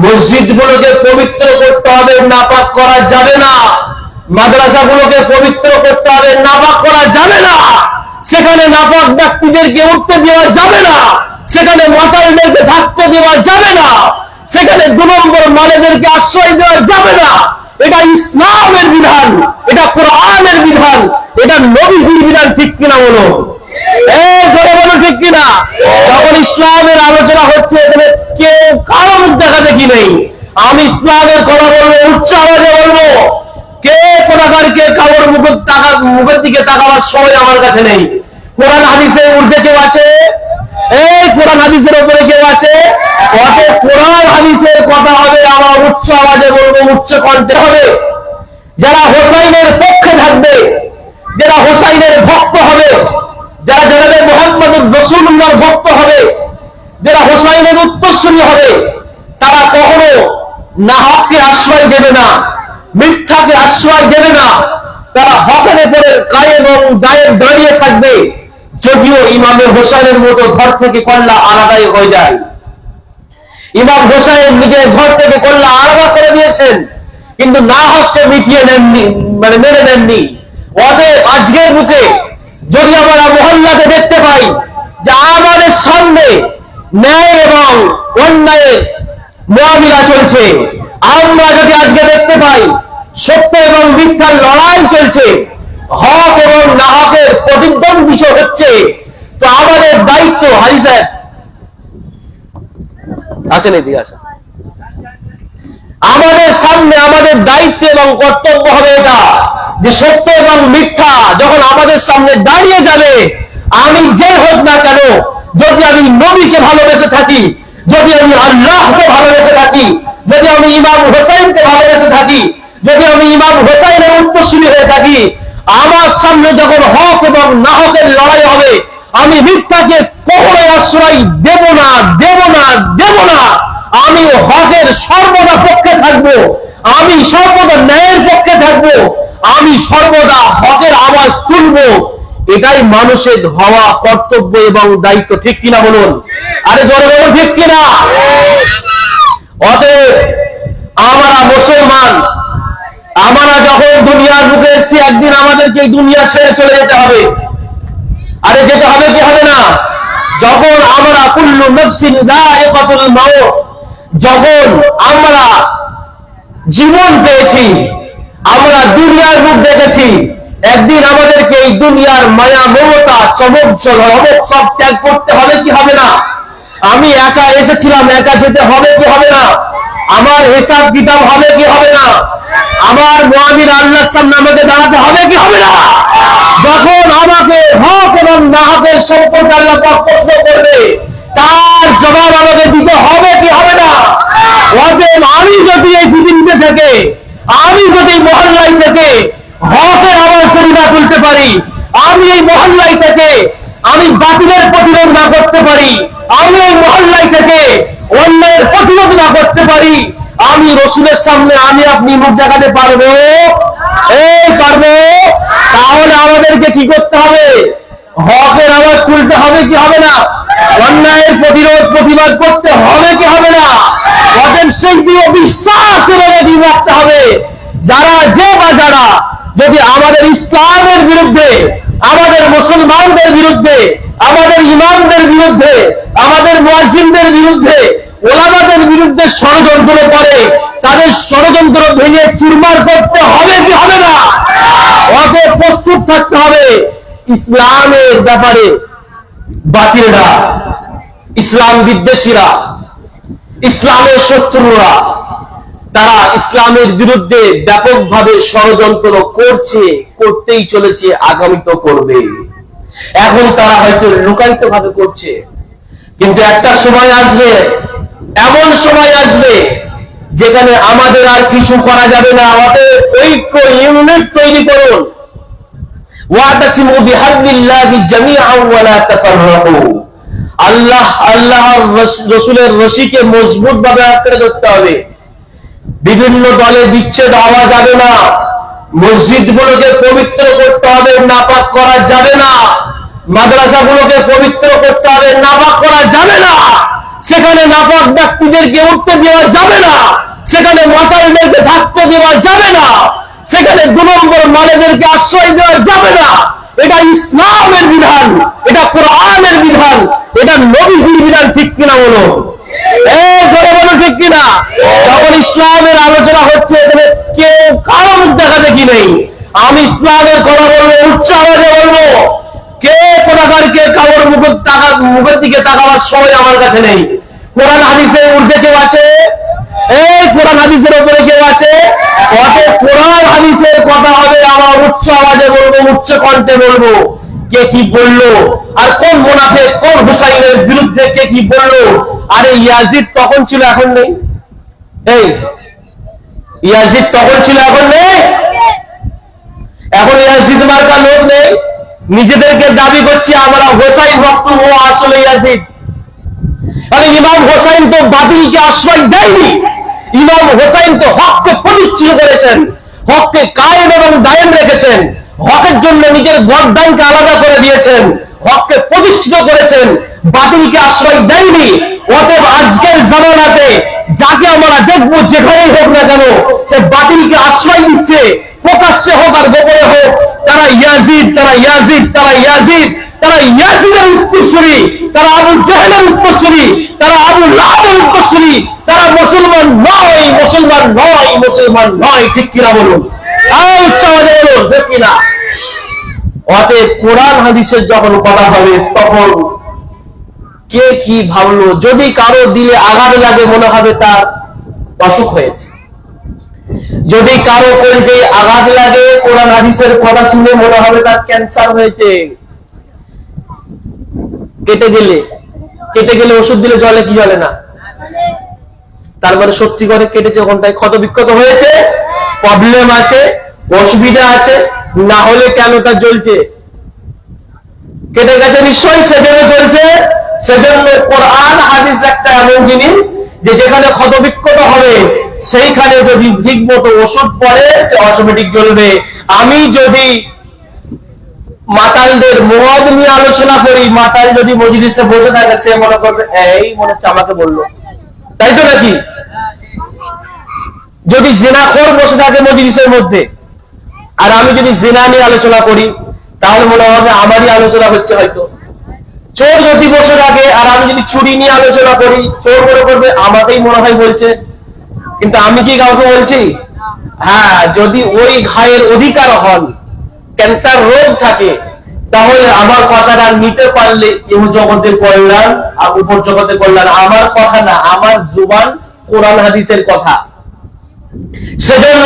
মসজিদগুলোকে পবিত্র করতে হবে, নাপাক করা যাবে না। মাদ্রাসাগুলোকে পবিত্র করতে হবে, নাপাক করা যাবে না। সেখানে নাপাক ব্যক্তিদেরকে উঠতে দেওয়া যাবে না। সেখানে মাতালদেরকে থাকতে দেওয়া যাবে না। সেখানে দু নম্বর মালেদেরকে আশ্রয় দেওয়া যাবে না। এটা ইসলামের বিধান, এটা কোরআনের বিধান, এটা নবীজির বিধান, ঠিক কিনা বলো ঠিক কিনা? যখন ইসলামের আলোচনা হচ্ছে, এখানে কেউ কারও মুখ দেখা দেখি নেই? আমি ইসলামের কথা বলব উচ্চ আওয়াজে বলব। কে কোনাকার কে কারোর মুখের টাকা মুখের দিকে তাকাবার সময় আমার কাছে নেই। কোরআন হাদিসের ঊর্ধ্বে কেউ আছে? এই কোরআন হাদিসের উপরে কেউ আছে? অতএব কোরআন হাদিসের কথা হবে, আমার উচ্চ আওয়াজে বলব, উচ্চ কণ্ঠে হবে। যারা হোসাইনের পক্ষে থাকবে, যারা হোসাইনের ভক্ত হবে, যারা জানাবে মোহাম্মদ রসুল্লাহর ভক্ত হবে, যারা হোসাইনের উত্তরসূরি হবে তারা কখনো নাহককে আশ্রয় দেবে না, মিথ্যাকে আশ্রয় দেবে না। তারা হকের উপরে গায়ে এবং গায়ে দাঁড়িয়ে থাকবে, যদিও ইমামে হোসাইনের মতো ঘর থেকে কল্লা আলাদাই হয়ে যায়। ইমাম হোসাইন নিজের ঘর থেকে কল্লা আলাদা করে দিয়েছেন, কিন্তু না হককে মিটিয়ে নেননি মানে মেনে নেননি। অতএব আজকের বুকে যদি আমরা মহল্লাতে দেখতে পাই যে আমাদের সামনে ন্যায় এবং অন্যায়ের মোয়াবিলা চলছে। আমরা যদি আজকে দেখতে পাই সত্য এবং মিথ্যার লড়াই চলছে, হক এবং না হকের প্রতিদ্বন্দ্বী হচ্ছে, তো আমাদের দায়িত্ব হাজি সাহেব আসেন এদিকে আসেন। আমাদের সামনে আমাদের দায়িত্ব এবং কর্তব্য হবে এটা, যে সত্য এবং মিথ্যা যখন আমাদের সামনে দাঁড়িয়ে যাবে, আমি যে হোক না কেন, যদি আমি নবীকে ভালোবেসে থাকি যদি আমি আল্লাহকে ভালোবেসে থাকি, যদি আমি ইমাম হোসাইনকে ভালোবেসে থাকি, যদি আমি ইমাম হোসাইনের উত্তরসূরি হয়ে থাকি, আমার সামনে যখন হক এবং না হকের লড়াই হবে, আমি মিথ্যাকে কখনো আশ্রয় দেব না দেব না দেব না। আমি হকের সর্বদা পক্ষে থাকব, আমি সর্বদা ন্যায়ের পক্ষে থাকব, আমি সর্বদা হকের আওয়াজ তুলবো। এটাই মানুষের হওয়া কর্তব্য এবং দায়িত্ব, ঠিক কিনা বলুন? আরে জোরে বলুন, ঠিক কিনা? অতএব আমরা মুসলমান, আমরা যখন দুনিয়ার বুকে এসেছি, একদিন আমাদেরকে দুনিয়া ছেড়ে চলে যেতে হবে। আরে যেতে হবে কি হবে না? যখন আমরা কুল্লু নফসিন যায়িকাতুল মাউত, যখন আমরা জীবন পেয়েছি, আমরা দুনিয়ার রূপ দেখেছি, একদিন আমাদেরকে এই দুনিয়ার মায়া, মমতা চমক চমক সব ত্যাগ করতে হবে কি হবে না? আমি একা এসেছিলাম, একা যেতে হবে কি হবে না? আমার হিসাব কিতাব হবে কি হবে না? আমার মহাবীর আল্লাহর সামনে আমাকে দাঁড়াতে হবে কি হবে না? যখন আমাকে হক এবং না হকের সম্পর্কে আল্লাহ প্রশ্ন করবে, তার জবাব আমাকে দিতে হবে কি হবে না? অতএব আমি যদি এই পৃথিবীতে থেকে, আমি যদি মহল্লাই থেকে হকের আওয়াজ না তুলতে পারি, আমি এই মহল্লাই থেকে আমি বাতিলের প্রতিরোধ না করতে পারি আমি মহল্লাই থেকে অন্যায়ের প্রতিরোধ না করতে পারি। আমি রসুলের সামনে, আমি আপনি মুখ দেখাতে পারব? এই পারব? তাহলে আমাদেরকে কি করতে হবে? হকের আওয়াজ তুলতে হবে কি হবে না? অন্যায়ের প্রতিরোধ, প্রতিবাদ করতে হবে কি হবে না? অতএব সেই দিয়ে বিশ্বাস এভাবে রাখতে হবে। যারা যে বা যারা যদি আমাদের ইসলামের বিরুদ্ধে, আমাদের মুসলমানদের বিরুদ্ধে আমাদের ইমামদের বিরুদ্ধে, আমাদের মুয়াজ্জিনদের বিরুদ্ধে, ওলামাদের বিরুদ্ধে ষড়যন্ত্র করে, তাদের ষড়যন্ত্র ভেঙে চুরমার করতে হবে কি হবে না? অতএব প্রস্তুত থাকতে হবে। ইসলামের ব্যাপারে বাতিলরা, ইসলাম বিদ্বেষীরা, ইসলামের শত্রুরা, তারা ইসলামের বিরুদ্ধে ব্যাপকভাবে ষড়যন্ত্র করছে, করতেই চলেছে, আগামী তো করবে এখন তারা হয়তো লুকায়িত ভাবে করছে। কিন্তু একটা সময় আসবে, এমন সময় আসবে, যেখানে আমাদের আর কিছু করা যাবে না। আমাদের ঐক্য, ইউনিট তৈরি করুন। মজবুত ভাবে আঁকড়ে ধরতে হবে। বিভিন্ন দলে বিচ্ছেদ হওয়া যাবে না। মসজিদগুলোকে পবিত্র করতে হবে, নাপাক করা যাবে না। মাদ্রাসাগুলোকে পবিত্র করতে হবে, নাপাক করা যাবে না। সেখানে নাপাক ব্যক্তিদেরকে উঠতে দেওয়া যাবে না। সেখানে মাতালদেরকে থাকতে দেওয়া যাবে না। সেখানে দু নম্বর মালেদেরকে আশ্রয় দেওয়া যাবে না। এটা ইসলামের বিধান, এটা কোরআনের বিধান, এটা নবীজির বিধান ঠিক কিনা বলো বলো ঠিক কিনা? তখন ইসলামের কেউ কারও মুখ দেখা দেখি নেই? আমি ইসলামের কথা বলব উচ্চ আওয়াজে বলব। কে কোনাকার কে কারোর মুখের টাকা মুখের দিকে তাকাবার সময় আমার কাছে নেই। কোরআন হাদিসের ঊর্ধ্বে কেউ আছে? এই কোরআন হাদিসের উপরে কেউ আছে? অতএব কোরআন হাদিসের কথা হবে আমার উচ্চ আওয়াজে বলব উচ্চ কণ্ঠে বলব। কে কি বলল? আর কোন মোনাফে কোন হুসাইনের বিরুদ্ধে কে কি বলল? আরে ইয়াজিদ তখন ছিল, এখন নেই। এই ইয়াজিদ তখন ছিল, এখন নেই? এখন ইয়াজিদ মার্কা লোক নেই। নিজেদেরকে দাবি করছে, আমরা হোসাইন ভক্ত ও আসলে ইয়াজিদ। আরে ইমাম হোসাইন তো বাতিলকে আশ্রয় দেয়নি। ইমাম হোসাইন তো হককে প্রতিষ্ঠিত করেছেন, হককে কায়েম এবং দায়েম রেখেছেন, হকের জন্য নিজের গরদানকে আলাদা করে দিয়েছেন, হককে প্রতিষ্ঠিত করেছেন, বাতিলকে আশ্রয় দেয়নি। অতএব আজকের জামানাতে যাকে আমরা দেখব, যেখানেই হোক না কেন, সে বাতিলকে আশ্রয় দিচ্ছে। প্রকাশ্যে হোক আর গোপনে হোক, তারা ইয়াজিদ তারা ইয়াজিদ তারা ইয়াজিদ, তারা ইয়াজিদের উত্তরসূরি, তারা আবু জাহেলের উত্তরসূরি, তারা আবু লাহের উত্তরসূরি, তারা মুসলমান নয় মুসলমান নয় মুসলমান নয়, ঠিক কিনা বলুন? আর উচ্চ আওয়াজে বলুন, ঠিক কিনা? অতএব কোরআন হাদিসের যখন কথা হবে, তখন কে কি ভাবলো? যদি কারও দিলে আঘাত লাগে, মনে হবে তার অসুখ হয়েছে। যদি কারও কলজে আঘাত লাগে, কোরআন হাদিসের কথা শুনে মনে হবে তার ক্যান্সার হয়েছে। কেটে গেলে কেটে গেলে ওষুধ দিলে জলে কি জলে না? তারপরে সত্যি করে কেটেছে ওখানটায় ক্ষত বিক্ষত হয়েছে? প্রবলেম আছে, অসুবিধা আছে, না হলে কেন তা জ্বলছে? কেটে গেছে নিশ্চয়ই, সেজন্য চলছে সেজন্য কোরআন, হাদিস একটা এমন জিনিস যে যেখানে ক্ষত বিক্ষত হবে, সেইখানে যদি ঠিক মতো ওষুধ পড়ে, সে অটোমেটিক জ্বলবে। আমি যদি মাতালদের মদ নিয়ে আলোচনা করি, মাতাল যদি মজলিসে বসে থাকে, সে মনে করবে, এই মনে হচ্ছে আমাকে বলল। তাই তো নাকি? যদি জেনাখোর বসে থাকে মজলিসের মধ্যে, আর আমি যদি জেনা নিয়ে আলোচনা করি, তাহলে মনে হবে আমারই আলোচনা হচ্ছে হয়তো। চোর যদি বসে থাকে, আর আমি যদি চুরি নিয়ে আলোচনা করি, চোর মনে করবে, আমাকেই মনে হয় বলছে। কিন্তু আমি কি কাউকে বলছি? হ্যাঁ যদি ওই ঘায়ের অধিকার হন ক্যান্সার রোগ থাকে, তাহলে আমার কথাটা নিতে পারলে ইহ জগতের কল্যাণ, আর উপর জগতের কল্যাণ আমার কথা না, আমার জুবান কোরআন হাদিসের কথা। সেজন্য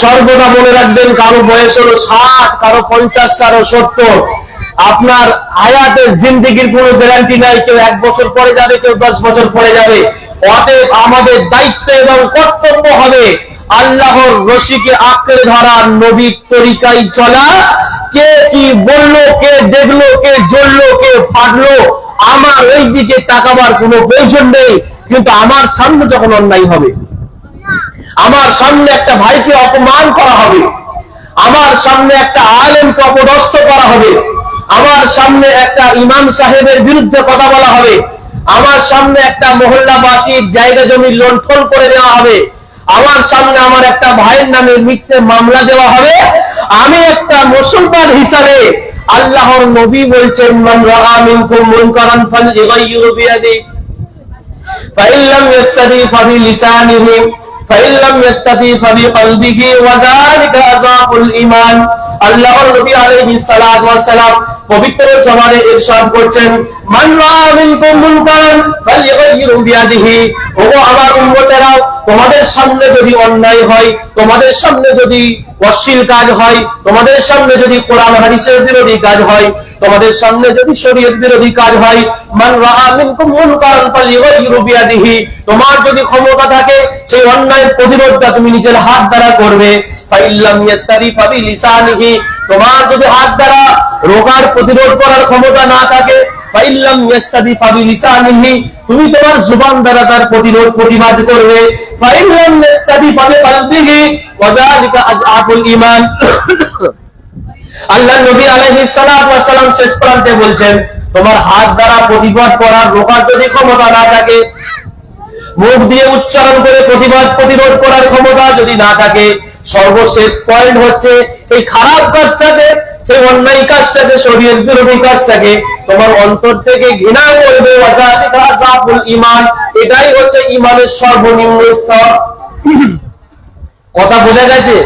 সর্বদা মনে রাখবেন, কারও বয়স হলো ষাট, কারও পঞ্চাশ, কারও সত্তর। আপনার হায়াতের জিন্দিগির কোনো গ্যারান্টি নাই, কেউ এক বছর পরে যাবে, কেউ দশ বছর পরে যাবে। অতএব আমাদের দায়িত্ব এবং কর্তব্য হবে আল্লাহর রশিকে আঁকড়ে ধরা নবীর তরিকায় চলা। কে কি বলল, কে দেখল, কে জ্বললো, কে ফাটলো আমার ওই দিকে তাকাবার কোনো প্রয়োজন নেই। কিন্তু আমার সামনে যখন অন্যায় হবে, আমার সামনে একটা ভাইকে অপমান করা হবে, আমার সামনে একটা আলেমকে অপদস্থ করা হবে আমার সামনে একটা ইমাম সাহেবের বিরুদ্ধে কথা বলা হবে। আমার সামনে একটা মহল্লাবাসীর জায়গা জমি লণ্ঠন করে দেওয়া হবে। আমার সামনে আমার একটা ভাইয়ের নামে মিথ্যে মামলা দেওয়া হবে। আমি একটা মুসলমান হিসাবে আল্লাহর নবী বলছেন, মান রাআ মিনকুম মুনকারান ফালইগাইয়িরু বিয়াদি ফাইন ইস্তাদি ফাবি লিসানিহি ফাইন ইস্তাদি ফাবি কলবিহি ওয়া যালিকা আযাবুল ঈমান। আল্লাহর নবী আলাইহিস সালাতু ওয়াস সালাম পবিত্র জবানে ইরশাদ করছেন, মান মুনকারান বিয়াদিহি। ওগো আমার উম্মতেরা, তোমাদের সামনে যদি অন্যায় হয়, তোমাদের সামনে যদি অশ্লীল কাজ হয়, তোমাদের সামনে যদি কোরআন হাদিসের বিরোধী কাজ হয়, তোমাদের সামনে যদি শরীয়ত বিরোধী কাজ হয়, মান মুনকারান বিয়াদিহি। তোমার যদি ক্ষমতা থাকে, সেই অন্যায়ের প্রতিরোধটা তুমি নিজের হাত দ্বারা করবে। ফাইল্লাম তোমার যদি হাত দ্বারা রোগার প্রতিরোধ করার ক্ষমতা না থাকে তুমি তোমার জুবান দ্বারা তার প্রতিরোধ প্রতিবাদ করবে। আল্লাহ নবী সালাম শেষ প্রান্তে বলছেন, তোমার হাত দ্বারা প্রতিবাদ করার রোখার যদি ক্ষমতা না থাকে, মুখ দিয়ে উচ্চারণ করে প্রতিবাদ প্রতিরোধ করার ক্ষমতা যদি না থাকে, সর্বশেষ পয়েন্ট হচ্ছে সেই খারাপ কাজটাকে সেই অন্যায় কাজটাকে শরীর বিরোধী কাজটাকে তোমার অন্তর থেকে ঘৃণা করবে। ইমান এটাই হচ্ছে ইমানের সর্বনিম্ন স্তর। কথা বোঝা গেছে?